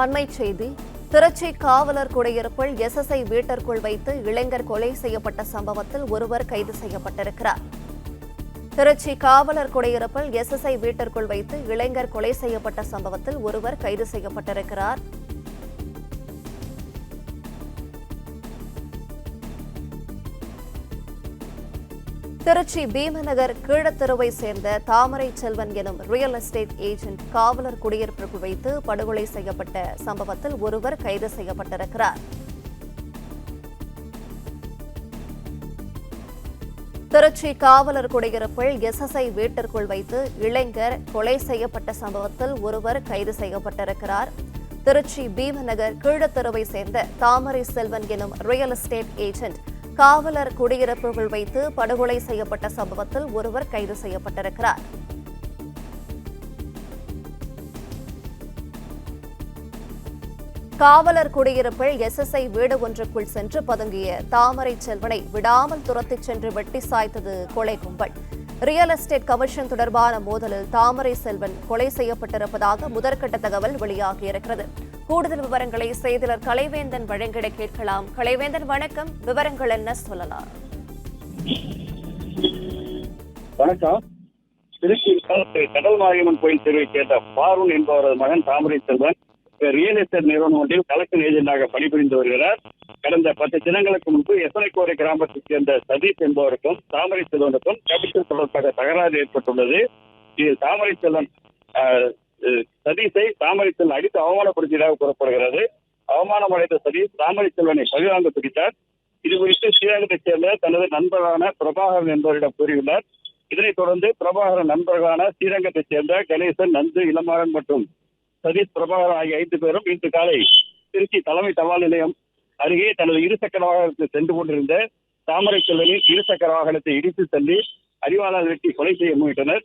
அண்மை செய்தி திருச்சி காவலர் குடியிருப்பில் எஸ்எஸ்ஐ வீட்டிற்குள் வைத்து இளைஞர் கொலை செய்யப்பட்ட சம்பவத்தில் ஒருவர் கைது செய்யப்பட்டிருக்கிறார். திருச்சி காவலர் குடியிருப்பில் எஸ்எஸ்ஐ வீட்டிற்குள் வைத்து இளைஞர் கொலை செய்யப்பட்ட சம்பவத்தில் ஒருவர் கைது செய்யப்பட்டிருக்கிறார். திருச்சி பீமநகர் கீழத்தெருவை சேர்ந்த தாமரை செல்வன் எனும் ரியல் எஸ்டேட் ஏஜென்ட் காவலர் குடியிருப்பிற்குள் வைத்து படுகொலை செய்யப்பட்ட சம்பவத்தில் ஒருவர் கைது செய்யப்பட்டிருக்கிறார். திருச்சி காவலர் குடியிருப்பில் எஸ்எஸ்ஐ வீட்டிற்குள் வைத்து இளைஞர் கொலை செய்யப்பட்ட சம்பவத்தில் ஒருவர் கைது செய்யப்பட்டிருக்கிறார். திருச்சி பீமநகர் கீழத்தெருவை சேர்ந்த தாமரை செல்வன் எனும் ரியல் எஸ்டேட் ஏஜென்ட் காவலர் குடியிருப்புகள் வைத்து படுகொலை செய்யப்பட்ட சம்பவத்தில் ஒருவர் கைது செய்யப்பட்டிருக்கிறார். காவலர் குடியிருப்பில் எஸ்எஸ்ஐ வீடு ஒன்றுக்குள் சென்று பதுங்கிய தாமரை செல்வனை விடாமல் துரத்திச் சென்று வெட்டி சாய்த்தது கொலை கும்பல். ரியல் எஸ்டேட் கமிஷன் தொடர்பான மோதலில் தாமரை செல்வன் கொலை செய்யப்பட்டிருப்பதாக முதற்கட்ட தகவல் வெளியாகியிருக்கிறது. கூடுதல் விவரங்களை செய்தியாளர் கலைவேந்தன் வழங்கிட கேட்கலாம். கலைவேந்தன் வணக்கம். விவரங்கள் என்ன சொல்லலாம்? வணக்கம். திருச்சி கடல் மாரியம்மன் கோயில் தெருவை சேர்ந்த பாருன் என்பவரது மகன் தாமரை செல்வன் ரியல் எஸ்டேட் நிறுவனம் ஒன்றில் கலெக்ஷன் ஏஜென்டாக பணிபுரிந்து வருகிறார். கடந்த பத்து தினங்களுக்கு முன்பு எசனைக்கோரை கிராமத்தைச் சேர்ந்த சதீஷ் என்பவருக்கும் தாமரை செல்வனுக்கும் கமிஷன் தொடர்பாக தகராறு ஏற்பட்டுள்ளது. இதில் தாமரை செல்வன் ஆஹ், சதீஷை தாமரை செல்வன் அடித்து அவமானப்படுத்தியதாக கூறப்படுகிறது. அவமானம் அடைந்த சதீஷ் தாமரை செல்வனை பழிவாங்க பிடித்தார். இது குறித்து ஸ்ரீரங்கத்தைச் சேர்ந்த தனது நண்பரான பிரபாகரன் என்பவரிடம் கூறியுள்ளார். இதனைத் தொடர்ந்து பிரபாகரன் நண்பர்களான ஸ்ரீரங்கத்தைச் சேர்ந்த கணேசன் நந்து இளமாறன் மற்றும் சதீஷ் பிரபாகரன் ஆகிய ஐந்து பேரும் இன்று காலை திருச்சி தலைமை தபால் நிலையம் அருகே தனது இருசக்கர வாகனத்தில் சென்று கொண்டிருந்த தாமரை செல்வனின் இருசக்கர வாகனத்தை இடித்து தள்ளி அறிவாளர் வெட்டி கொலை செய்ய முயன்றனர்.